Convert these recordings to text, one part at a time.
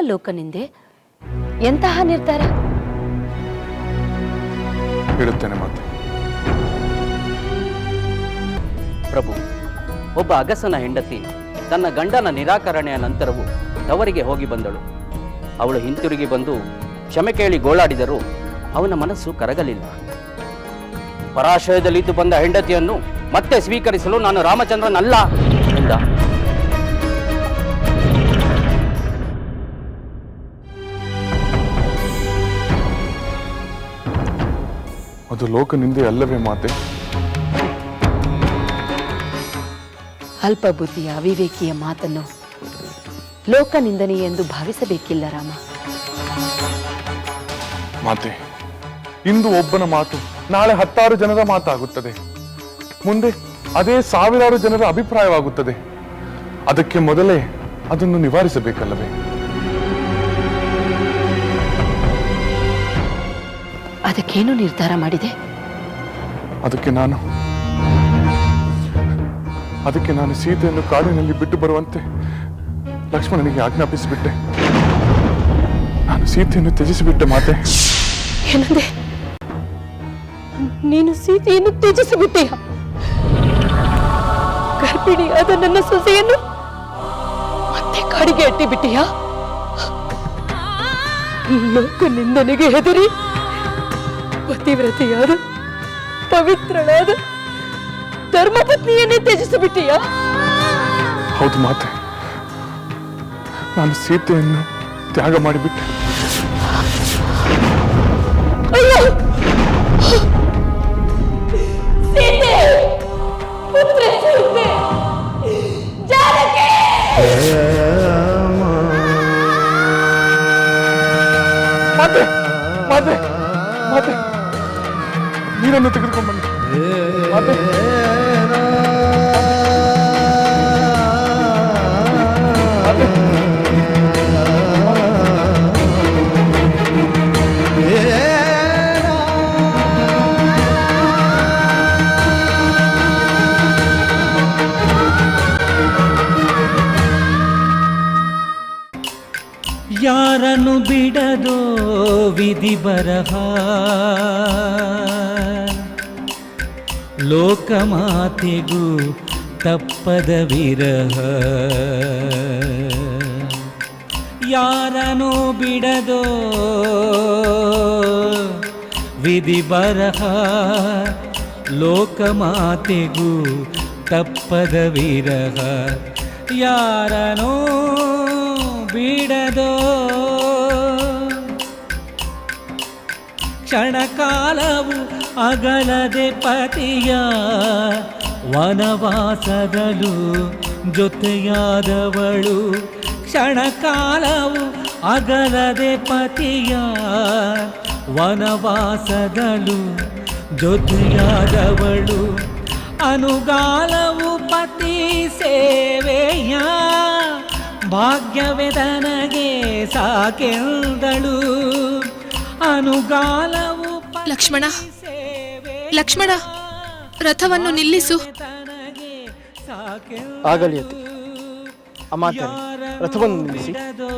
ಲೋಕನಿಂದೆ? ಎಂತಹ ನಿರ್ಧಾರ? ಹೇಳುತ್ತೇನೆ ಮಾತೆ. ಪ್ರಭು ಒಬ್ಬ ಅಗಸನ ಹೆಂಡತಿ ತನ್ನ ಗಂಡನ ನಿರಾಕರಣೆಯ ನಂತರವೂ ತವರಿಗೆ ಹೋಗಿ ಬಂದಳು. ಅವಳು ಹಿಂತಿರುಗಿ ಬಂದು ಕ್ಷಮೆ ಕೇಳಿ ಗೋಳಾಡಿದರೂ ಅವನ ಮನಸ್ಸು ಕರಗಲಿಲ್ಲ. ಪರಾಶಯದಲ್ಲಿದ್ದು ಬಂದ ಹೆಂಡತಿಯನ್ನು ಮತ್ತೆ ಸ್ವೀಕರಿಸಲು ನಾನು ರಾಮಚಂದ್ರನಲ್ಲ ಎಂದ. ಅದು ಲೋಕನಿಂದೆ ಅಲ್ಲವೇ ಮಾತೆ? ಅಲ್ಪ ಬುದ್ಧಿಯ ಅವಿವೇಕಿಯ ಮಾತನ್ನು ಲೋಕನಿಂದನೆ ಎಂದು ಭಾವಿಸಬೇಕಿಲ್ಲ ರಾಮ. ಮಾತೆ ಇಂದು ಒಬ್ಬನ ಮಾತು ನಾಳೆ ಹತ್ತಾರು ಜನರ ಮಾತಾಗುತ್ತದೆ. ಮುಂದೆ ಅದೇ ಸಾವಿರಾರು ಜನರ ಅಭಿಪ್ರಾಯವಾಗುತ್ತದೆ. ಅದಕ್ಕೆ ಮೊದಲೇ ಅದನ್ನು ನಿವಾರಿಸಬೇಕಲ್ಲವೇ? ಅದಕ್ಕೇನು ನಿರ್ಧಾರ ಮಾಡಿದೆ? ಅದಕ್ಕೆ ನಾನು ಅದಕ್ಕೆ ನಾನು ಸೀತೆಯನ್ನು ಕಾಡಿನಲ್ಲಿ ಬಿಟ್ಟು ಬರುವಂತೆ ಲಕ್ಷ್ಮಣನಿಗೆ ಆಜ್ಞಾಪಿಸಿಬಿಟ್ಟೆ. ನಾನು ಸೀತೆಯನ್ನು ತ್ಯಜಿಸಿಬಿಟ್ಟೆ ಮಾತೆ. ಏನಂದೆ? ನೀನು ಸೀತೆಯನ್ನು ತ್ಯಜಿಸಿಬಿಟ್ಟೆಯ ಗರ್ಭಿಣಿಯಾದ ನನ್ನ ಸೊಸೆಯನ್ನು ಮತ್ತೆ ಕಾಡಿಗೆ ಅಟ್ಟಿಬಿಟ್ಟೆಯಾ ಲೋಕ ನಿಂದನೆಗೆ ಹೆದರಿ ಪತಿವ್ರತೆಯಾದ ಪವಿತ್ರಳಾದ ಧರ್ಮಪತ್ನಿಯನ್ನೇ ತ್ಯಜಿಸಿಬಿಟ್ಟೆಯಾ? ಹೌದು ಮಾತೆ. ನಾನು ಸೀತೆಯನ್ನು ತ್ಯಾಗ ಮಾಡಿಬಿಟ್ಟೆ. ಮಾತೆ ಮಾತೆ. ನೀರನ್ನು ತೆಗೆದುಕೊಂಡು ಬನ್ನಿ. ಯಾರನ್ನು ಬಿಡದೋ ವಿಧಿ ಬರಹ? ಲೋಕಮಾತೆಗೂ ತಪ್ಪದ ವಿರಹ. ಯಾರನು ಬಿಡದೋ ವಿಧಿ ಬರಹ ಲೋಕಮಾತೆಗೂ ತಪ್ಪದ ವಿರಹ. ಯಾರನೋ ಬಿಡದೋ ಕ್ಷಣಕಾಲವು ಅಗಲದೆ ಪತಿಯ ವನವಾಸದಲು ಜೊತೆಯಾದವಳು. ಕ್ಷಣಕಾಲವು ಅಗಲದೆ ಪತಿಯ ವನವಾಸದಲು ಜೊತೆಯಾದವಳು. ಅನುಗಾಲವು ಪತಿ ಸೇವೆಯ ಭಾಗ್ಯವೆದನಗೆ ಸಾಕೆಂದಳು. ಅನುಗಾಲವು ಲಕ್ಷ್ಮಣ ಲಕ್ಷ್ಮಣ ರಥವನ್ನು ನಿಲ್ಲಿಸು. ಆಗಲಿ ಅತಿ ಅಮಾತ್ಯರೇ, ರಥವನ್ನು ನಿಲ್ಲಿಸಿ. ಬಿಡದೋ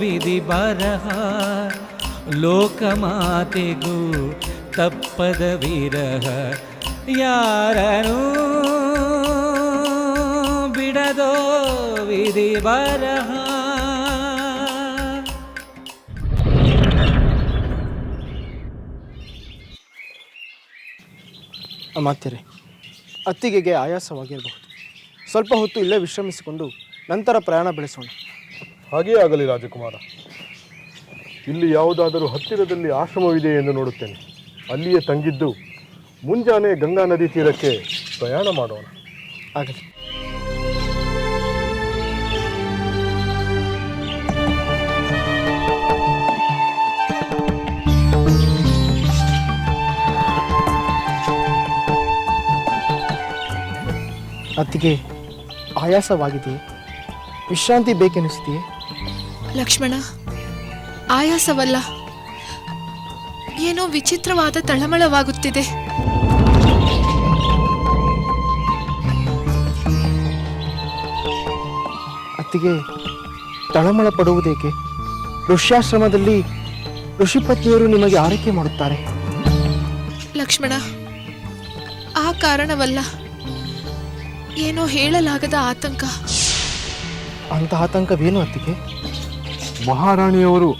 ವಿಧಿ ಬರಹ ಲೋಕಮಾತೆಗೂ ತಪ್ಪದ ವಿರಹ ಯಾರನು ಬಿಡದೋ ವಿಧಿ ಬರಹ ಅಮಾತ್ಯರೇ ಅತ್ತಿಗೆಗೆ ಆಯಾಸವಾಗಿರಬಹುದು. ಸ್ವಲ್ಪ ಹೊತ್ತು ಇಲ್ಲೇ ವಿಶ್ರಮಿಸಿಕೊಂಡು ನಂತರ ಪ್ರಯಾಣ ಬೆಳೆಸೋಣ. ಹಾಗೇ ಆಗಲಿ ರಾಜಕುಮಾರ. ಇಲ್ಲಿ ಯಾವುದಾದರೂ ಹತ್ತಿರದಲ್ಲಿ ಆಶ್ರಮವಿದೆ ಎಂದು ನೋಡುತ್ತೇನೆ. ಅಲ್ಲಿಯೇ ತಂಗಿದ್ದು ಮುಂಜಾನೆ ಗಂಗಾ ನದಿ ತೀರಕ್ಕೆ ಪ್ರಯಾಣ ಮಾಡೋಣ. ಆಗಲಿ. ಅತ್ತಿಗೆ ಆಯಾಸವಾಗಿದೆಯೇ ವಿಶ್ರಾಂತಿ ಬೇಕೆನಿಸ್ತೀಯೇ? ಲಕ್ಷ್ಮಣ ಆಯಾಸವಲ್ಲ. ಏನೋ ವಿಚಿತ್ರವಾದ ತಳಮಳವಾಗುತ್ತಿದೆ. ಅತ್ತಿಗೆ ತಳಮಳ ಪಡುವುದೇಕೆ? ಋಷ್ಯಾಶ್ರಮದಲ್ಲಿ ಋಷಿಪತ್ನಿಯರು ನಿಮಗೆ ಆರೈಕೆ ಮಾಡುತ್ತಾರೆ. ಲಕ್ಷ್ಮಣ ಆ ಕಾರಣವಲ್ಲ. ಏನೋ ಹೇಳಲಾಗದ ಆತಂಕ. ಅಂತ ಆತಂಕವೇನು ಅತ್ತಿಗೆ? ಮಹಾರಾಣಿಯವರು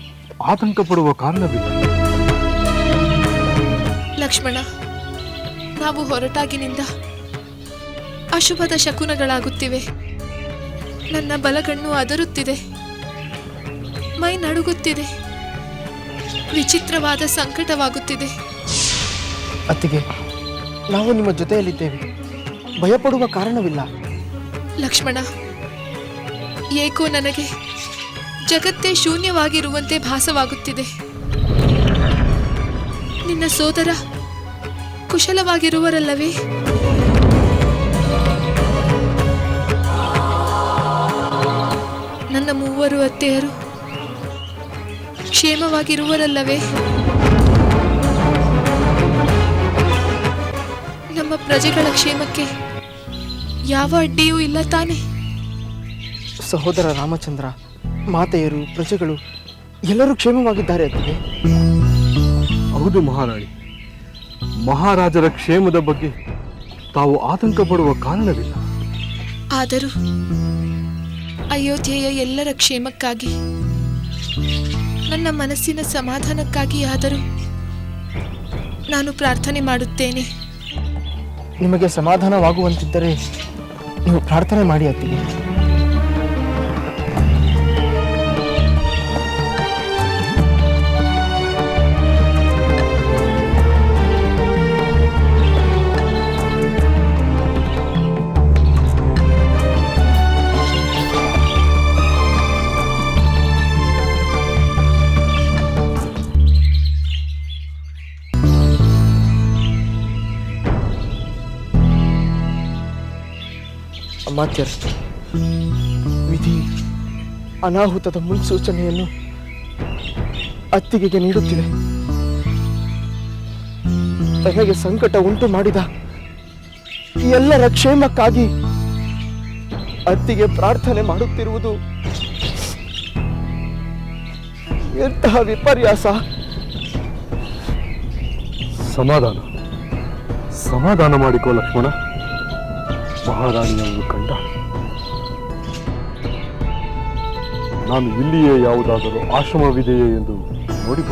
ಆತಂಕ ಪಡುವ ಕಾರಣವಿಲ್ಲ. ಲಕ್ಷ್ಮಣ ನಾವು ಹೊರಟಾಗಿನಿಂದ ಅಶುಭದ ಶಕುನಗಳಾಗುತ್ತಿವೆ. ನನ್ನ ಬಲಗಣ್ಣು ಅದರುತ್ತಿದೆ. ಮೈ ನಡುಗುತ್ತಿದೆ. ವಿಚಿತ್ರವಾದ ಸಂಕಟವಾಗುತ್ತಿದೆ. ಅತ್ತಿಗೆ ನಾವು ನಿಮ್ಮ ಜೊತೆಯಲ್ಲಿದ್ದೇವೆ. ಭಯಪಡುವ ಕಾರಣವಿಲ್ಲ. ಲಕ್ಷ್ಮಣ, ಏಕೋ ನನಗೆ ಜಗತ್ತೇ ಶೂನ್ಯವಾಗಿರುವಂತೆ ಭಾಸವಾಗುತ್ತಿದೆ. ನಿನ್ನ ಸೋದರ ಕುಶಲವಾಗಿರುವರಲ್ಲವೇ? ನನ್ನ ಮೂವರು ಅತ್ತೆಯರು ಕ್ಷೇಮವಾಗಿರುವರಲ್ಲವೇ? ನಮ್ಮ ಪ್ರಜೆಗಳ ಕ್ಷೇಮಕ್ಕೆ ಯಾವ ಅಡ್ಡಿಯೂ ಇಲ್ಲ ತಾನೆ. ಸಹೋದರ ರಾಮಚಂದ್ರ ಮಾತೆಯರು ಪ್ರಜೆಗಳು ಎಲ್ಲರೂ ಕ್ಷೇಮವಾಗಿದ್ದಾರೆ ಅತ್ತಿಗೆ ಹೌದು ಮಹಾರಾಣಿ. ಮಹಾರಾಜರ ಕ್ಷೇಮದ ಬಗ್ಗೆ ತಾವು ಆತಂಕ ಪಡುವ ಕಾರಣವಿಲ್ಲ. ಆದರೂ ಅಯೋಧ್ಯೆಯ ಎಲ್ಲರ ಕ್ಷೇಮಕ್ಕಾಗಿ ನನ್ನ ಮನಸ್ಸಿನ ಸಮಾಧಾನಕ್ಕಾಗಿ ಆದರೂ ನಾನು ಪ್ರಾರ್ಥನೆ ಮಾಡುತ್ತೇನೆ. ನಿಮಗೆ ಸಮಾಧಾನವಾಗುವಂತಿದ್ದರೆ ನೀವು ಪ್ರಾರ್ಥನೆ ಮಾಡಿ ಅತ್ತಿಗೆ. ಅಮಾತ್ಯರ್ ವಿಧಿ ಅನಾಹುತದ ಮುನ್ಸೂಚನೆಯನ್ನು ಅತ್ತಿಗೆಗೆ ನೀಡುತ್ತಿದೆ. ತನಗೆ ಸಂಕಟ ಉಂಟು ಮಾಡಿದ ಎಲ್ಲರ ಕ್ಷೇಮಕ್ಕಾಗಿ ಅತ್ತಿಗೆ ಪ್ರಾರ್ಥನೆ ಮಾಡುತ್ತಿರುವುದು ಎಂತಹ ವಿಪರ್ಯಾಸ! ಸಮಾಧಾನ. ಸಮಾಧಾನ ಮಾಡಿಕೋ ಲಕ್ಷ್ಮಣ. ಮಹಾರಾಣಿಯವರು ಕಂಡ ನಾನು ಇಲ್ಲಿಯೇ ಯಾವುದಾದರೂ ಆಶ್ರಮವಿದೆಯೇ ಎಂದು ನೋಡಿ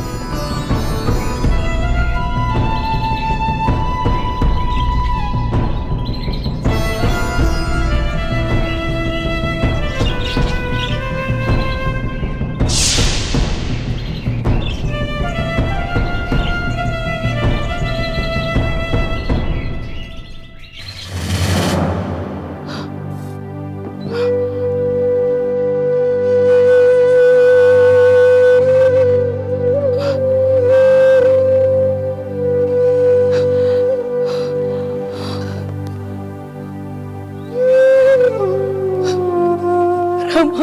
ರಾಮ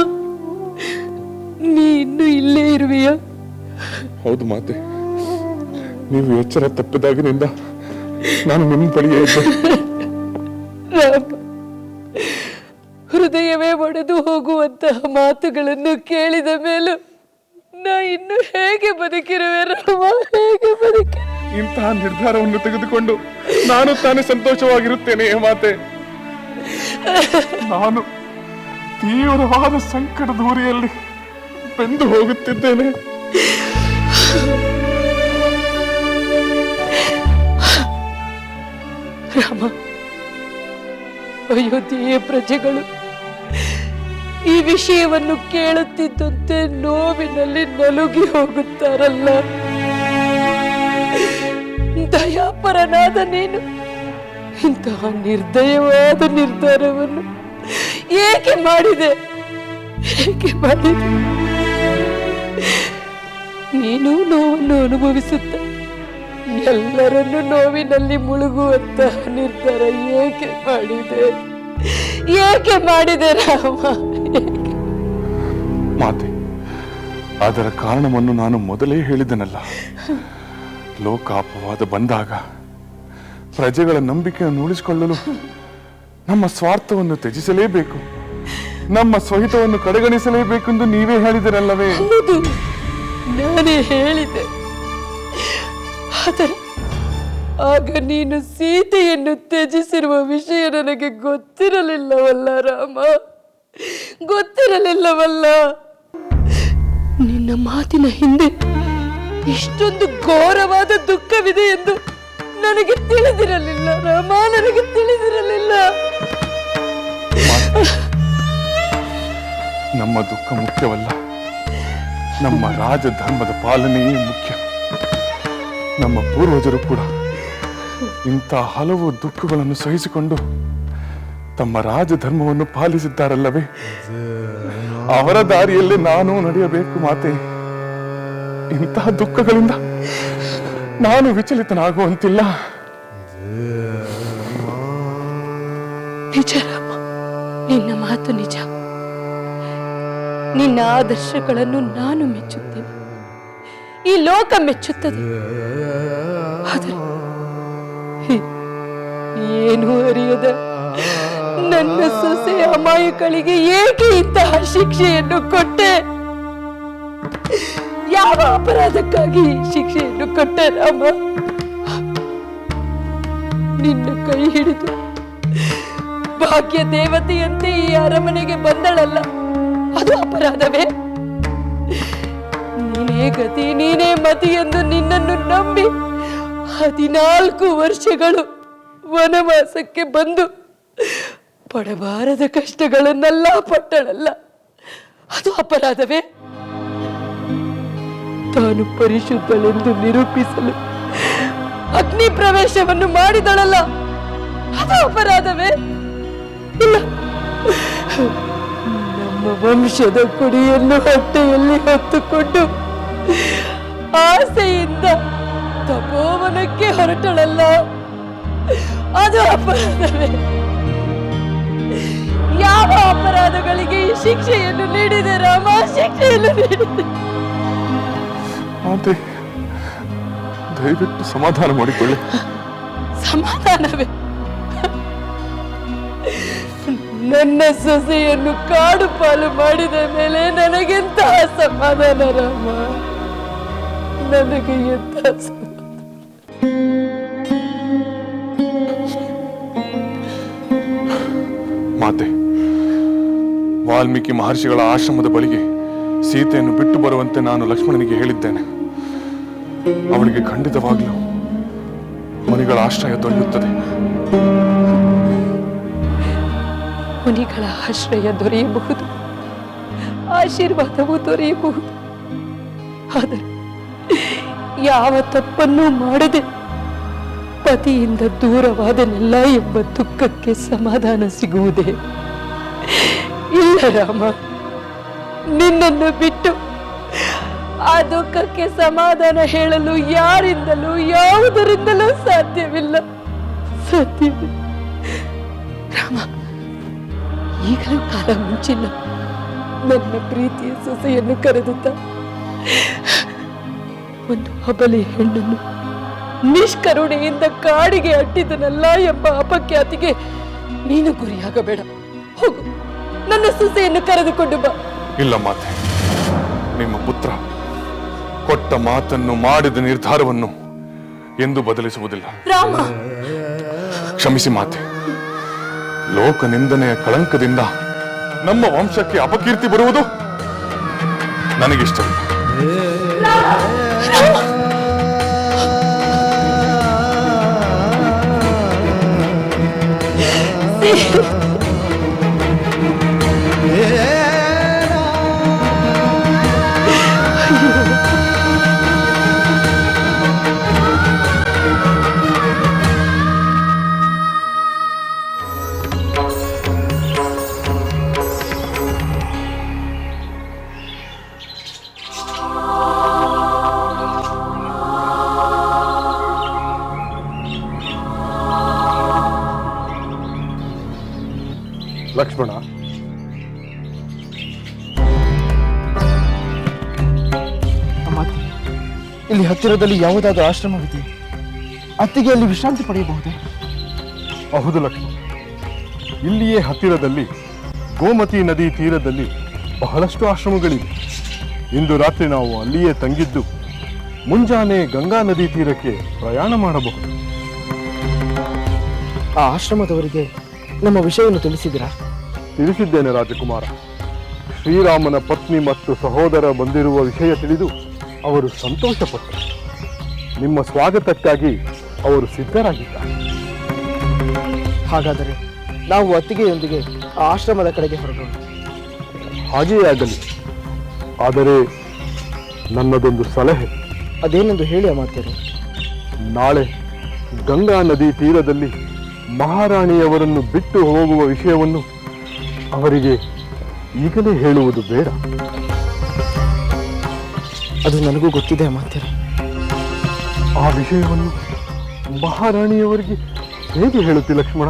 ನೀ ಇನ್ನು ಇಲ್ಲೇ ಇರುವೆಯ? ಹೌದು ಮಾತೆ ನೀವು ಎಚ್ಚರ ತಪ್ಪಿದಾಗಿನಿಂದ ನಾನು ನಿಮ್ಮ ಬಳಿಯೇ ಇದ್ದೆ. ರಾಮ ಹೃದಯವೇ ಒಡೆದು ಹೋಗುವಂತಹ ಮಾತುಗಳನ್ನು ಕೇಳಿದ ಮೇಲೂ ನಾ ಇನ್ನು ಹೇಗೆ ಬದುಕಿರುವೆ ರಾಮ ಹೇಗೆ ಬದುಕಿ? ಇಂತಹ ನಿರ್ಧಾರವನ್ನು ತೆಗೆದುಕೊಂಡು ನಾನು ತಾನೇ ಸಂತೋಷವಾಗಿರುತ್ತೇನೆ ಮಾತೆ? ನಾನು ತೀವ್ರವಾದ ಸಂಕಟದ ಊರಿಯಲ್ಲಿ ಬೆಂದು ಹೋಗುತ್ತಿದ್ದೇನೆ. ರಾಮ ಅಯೋಧ್ಯೆಯ ಪ್ರಜೆಗಳು, ಈ ವಿಷಯವನ್ನು ಕೇಳುತ್ತಿದ್ದಂತೆ ನೋವಿನಲ್ಲಿ ನಲುಗಿ ಹೋಗುತ್ತಾರಲ್ಲ. ದಯಾಪರನಾದ ನೀನು, ಇಂತಹ ನಿರ್ದಯವಾದ ನಿರ್ಧಾರವನ್ನು ಏಕೆ ಮಾಡಿದೆ? ಏಕೆ ಮಾಡಿದೆ? ನೀನು ನೋವನ್ನು ಅನುಭವಿಸುತ್ತ, ಎಲ್ಲರನ್ನು ನೋವಿನಲ್ಲಿ ಮುಳುಗುವಂತಹ ನಿರ್ಧಾರ ಏಕೆ ಮಾಡಿದೆ? ಏಕೆ ಮಾಡಿದೆ ರಾಮ? ಮಾತೆ, ಅದರ ಕಾರಣವನ್ನು ನಾನು ಮೊದಲೇ ಹೇಳಿದನಲ್ಲ. ಲೋಕಾಪವಾದ ಬಂದಾಗ ಪ್ರಜೆಗಳ ನಂಬಿಕೆಯನ್ನು ಉಳಿಸಿಕೊಳ್ಳಲು ನಮ್ಮ ಸ್ವಾರ್ಥವನ್ನು ತ್ಯಜಿಸಲೇಬೇಕು. ನಮ್ಮ ಸ್ವಹಿತವನ್ನು ಕಡೆಗಣಿಸಲೇಬೇಕೆಂದು ನೀವೇ ಹೇಳಿದಿರಲ್ಲವೇ? ನಾನೇ ಹೇಳಿದೆ ಆದರೆ ಆಗ ನೀನು ಸೀತೆಯನ್ನು ತ್ಯಜಿಸಿರುವ ವಿಷಯ ನನಗೆ ಗೊತ್ತಿರಲಿಲ್ಲವಲ್ಲ ರಾಮ. ಗೊತ್ತಿರಲಿಲ್ಲವಲ್ಲ. ನಿನ್ನ ಮಾತಿನ ಹಿಂದೆ ಇಷ್ಟೊಂದು ಘೋರವಾದ ದುಃಖವಿದೆ ಎಂದು ನನಗೆ ತಿಳಿದಿರಲಿಲ್ಲ ರಾಮ, ನನಗೆ ತಿಳಿದಿರಲಿಲ್ಲ. ನಮ್ಮ ದುಃಖ ಮುಖ್ಯವಲ್ಲ. ನಮ್ಮ ರಾಜಧರ್ಮದ ಪಾಲನೆಯೇ ಮುಖ್ಯ. ನಮ್ಮ ಪೂರ್ವಜರು ಕೂಡ ಇಂಥ ಹಲವು ದುಃಖಗಳನ್ನು ಸಹಿಸಿಕೊಂಡು ತಮ್ಮ ರಾಜಧರ್ಮವನ್ನು ಪಾಲಿಸಿದ್ದಾರಲ್ಲವೇ? ಅವರ ದಾರಿಯಲ್ಲಿ ನಾನು ನಡೆಯಬೇಕು ಮಾತೆ. ಇಂತಹ ದುಃಖಗಳಿಂದ ನಾನು ವಿಚಲಿತನಾಗುವಂತಿಲ್ಲ. ನಿನ್ನ ಮಾತು ನಿಜ. ನಿನ್ನ ಆದರ್ಶಗಳನ್ನು ನಾನು ಮೆಚ್ಚುತ್ತೇನೆ. ಈ ಲೋಕ ಮೆಚ್ಚುತ್ತದೆ. ಆದರೆ ಏನು ಅರಿಯದ ನನ್ನ ಸೊಸೆ ಅಮಾಯಕಳಿಗೆ ಏಕೆ ಇಂತಹ ಶಿಕ್ಷೆಯನ್ನು ಕೊಟ್ಟೆ? ಯಾವ ಅಪರಾಧಕ್ಕಾಗಿ ಶಿಕ್ಷೆಯನ್ನು ಕೊಟ್ಟೆ ರಾಮ? ನಿನ್ನ ಕೈ ಹಿಡಿದು ಭಾಗ್ಯ ದೇವತೆಯಂತೆ ಈ ಅರಮನೆಗೆ ಬಂದಳಲ್ಲ. ಅದು ಅಪರಾಧವೇ? ನೀನೇ ಗತಿ, ನೀನೇ ಮತಿ ಎಂದು ನಿನ್ನನ್ನು ನಂಬಿ ಹದಿನಾಲ್ಕು ವರ್ಷಗಳು ವನವಾಸಕ್ಕೆ ಬಂದು ಪಡಬಾರದ ಕಷ್ಟಗಳನ್ನೆಲ್ಲ ಪಟ್ಟಳಲ್ಲ. ಅದು ಅಪರಾಧವೇ? ತಾನು ಪರಿಶುದ್ಧಳೆಂದು ನಿರೂಪಿಸಲು ಅಗ್ನಿ ಪ್ರವೇಶವನ್ನು ಮಾಡಿದಳಲ್ಲ. ಅದು ಅಪರಾಧವೇ? ನಮ್ಮ ವಂಶದ ಕುಡಿಯನ್ನು ಹೊಟ್ಟೆಯಲ್ಲಿ ಹೊತ್ತುಕೊಂಡು ಆಸೆಯಿಂದ ತಪೋವನಕ್ಕೆ ಹೊರಟಳಲ್ಲ. ಅದು ಅಪರಾಧವೇ. ಯಾವ ಅಪರಾಧಗಳಿಗೆ ಈ ಶಿಕ್ಷೆಯನ್ನು ನೀಡಿದೆ ರಾಮ? ಶಿಕ್ಷೆಯನ್ನು ನೀಡಿದೆ. ಮಾತೆ ದಯವಿಟ್ಟು ಸಮಾಧಾನ ಮಾಡಿಕೊಳ್ಳಿ. ಸಮಾಧಾನವೇ. ನನ್ನ ಸೊಸೆಯನ್ನು ಕಾಡು ಪಾಲು ಮಾಡಿದ ಮೇಲೆ ನನಗೆಂತ ಸಮಾಧಾನ ರಾಮ ನನಗೆ ಎಂತ ಮಾತೆ, ವಾಲ್ಮೀಕಿ ಮಹರ್ಷಿಗಳ ಆಶ್ರಮದ ಬಳಿಗೆ ಸೀತೆಯನ್ನು ಬಿಟ್ಟು ಬರುವಂತೆ ನಾನು ಲಕ್ಷ್ಮಣನಿಗೆ ಹೇಳಿದ್ದೇನೆ. ಅವಳಿಗೆ ಖಂಡಿತವಾಗಲೂ ಮುನಿಗಳ ಆಶ್ರಯ ದೊರೆಯುತ್ತದೆ. ಮುನಿಗಳ ಆಶ್ರಯ ದೊರೆಯಬಹುದು. ಆಶೀರ್ವಾದವೂ ದೊರೆಯಬಹುದು. ಆದರೆ ಯಾವ ತಪ್ಪನ್ನೂ ಮಾಡದೆ ಪತಿಯಿಂದ ದೂರವಾದನೆಲ್ಲ ಎಂಬ ದುಃಖಕ್ಕೆ ಸಮಾಧಾನ ಸಿಗುವುದೇ? ಇಲ್ಲ ರಾಮ, ನಿನ್ನನ್ನು ಬಿಟ್ಟು ಆ ದುಃಖಕ್ಕೆ ಸಮಾಧಾನ ಹೇಳಲು ಯಾರಿಂದಲೂ, ಯಾವುದರಿಂದಲೂ ಸಾಧ್ಯವಿಲ್ಲ. ಸಾಧ್ಯವಿಲ್ಲ. ರಾಮ ಈಗಲೂ ಕಾಲ ಮುಂಚಿಲ್ಲ. ನನ್ನ ಪ್ರೀತಿಯ ಸೊಸೆಯನ್ನು ಕರೆದುತ್ತ ಒಂದು ಹಬಲಿ ಹೆಣ್ಣನ್ನು ನಿಷ್ಕರುಣೆಯಿಂದ ಕಾಡಿಗೆ ಅಟ್ಟಿದನಲ್ಲ ಎಂಬ ಅಪಖ್ಯಾತಿಗೆ ನೀನು ಗುರಿಯಾಗಬೇಡ. ಹೋಗು ನನ್ನ ಸೊಸೆಯನ್ನು ಕರೆದುಕೊಂಡು ಬಾ. ಇಲ್ಲ ಮಾತೆ ನಿಮ್ಮ ಪುತ್ರ ಕೊಟ್ಟ ಮಾತನ್ನು ಮಾಡಿದ ನಿರ್ಧಾರವನ್ನು ಎಂದು ಬದಲಿಸುವುದಿಲ್ಲ. ರಾಮ! ಕ್ಷಮಿಸಿ ಮಾತೆ. ಲೋಕ ನಿಂದನೆಯ ಕಳಂಕದಿಂದ ನಮ್ಮ ವಂಶಕ್ಕೆ ಅಪಕೀರ್ತಿ ಬರುವುದು ನನಗಿಷ್ಟವಿಲ್ಲ ಲಕ್ಷ್ಮಣ ಅಮಾತ್ಯ ಇಲ್ಲಿ ಹತ್ತಿರದಲ್ಲಿ ಯಾವುದಾದ್ರೂ ಆಶ್ರಮವಿದೆ ಅತ್ತಿಗೆ ಅಲ್ಲಿ ವಿಶ್ರಾಂತಿ ಪಡೆಯಬಹುದೇ? ಹೌದು ಲಕ್ಷ್ಮಣ. ಇಲ್ಲಿಯೇ ಹತ್ತಿರದಲ್ಲಿ ಗೋಮತಿ ನದಿ ತೀರದಲ್ಲಿ ಬಹಳಷ್ಟು ಆಶ್ರಮಗಳಿವೆ. ಇಂದು ರಾತ್ರಿ ನಾವು ಅಲ್ಲಿಯೇ ತಂಗಿದ್ದು ಮುಂಜಾನೆ ಗಂಗಾ ನದಿ ತೀರಕ್ಕೆ ಪ್ರಯಾಣ ಮಾಡಬಹುದು. ಆ ಆಶ್ರಮದವರಿಗೆ ನಮ್ಮ ವಿಷಯವನ್ನು ತಿಳಿಸಿದಿರಾ ತಿಳಿಸಿದ್ದೇನೆ ರಾಜಕುಮಾರ. ಶ್ರೀರಾಮನ ಪತ್ನಿ ಮತ್ತು ಸಹೋದರ ಬಂದಿರುವ ವಿಷಯ ತಿಳಿದು ಅವರು ಸಂತೋಷಪಟ್ಟರು. ನಿಮ್ಮ ಸ್ವಾಗತಕ್ಕಾಗಿ ಅವರು ಸಿದ್ಧರಾಗಿದ್ದಾರೆ. ಹಾಗಾದರೆ ನಾವು ಅತ್ತಿಗೆಯೊಂದಿಗೆ ಆ ಆಶ್ರಮದ ಕಡೆಗೆ ಹೊರಡೋಣ. ಹಾಗೆಯೇ ಆಗಲಿ. ಆದರೆ ನನ್ನದೊಂದು ಸಲಹೆ. ಅದೇನೆಂದು ಹೇಳಿ ಮಾತೇರು ನಾಳೆ ಗಂಗಾ ನದಿ ತೀರದಲ್ಲಿ ಮಹಾರಾಣಿಯವರನ್ನು ಬಿಟ್ಟು ಹೋಗುವ ವಿಷಯವನ್ನು ಅವರಿಗೆ ಈಗಲೇ ಹೇಳುವುದು ಬೇಡ. ಅದು ನನಗೂ ಗೊತ್ತಿದೆ ಮಾತ್ಯರ ಆ ವಿಷಯವನ್ನು ಮಹಾರಾಣಿಯವರಿಗೆ ಹೇಗೆ ಹೇಳುತ್ತಿ ಲಕ್ಷ್ಮಣ?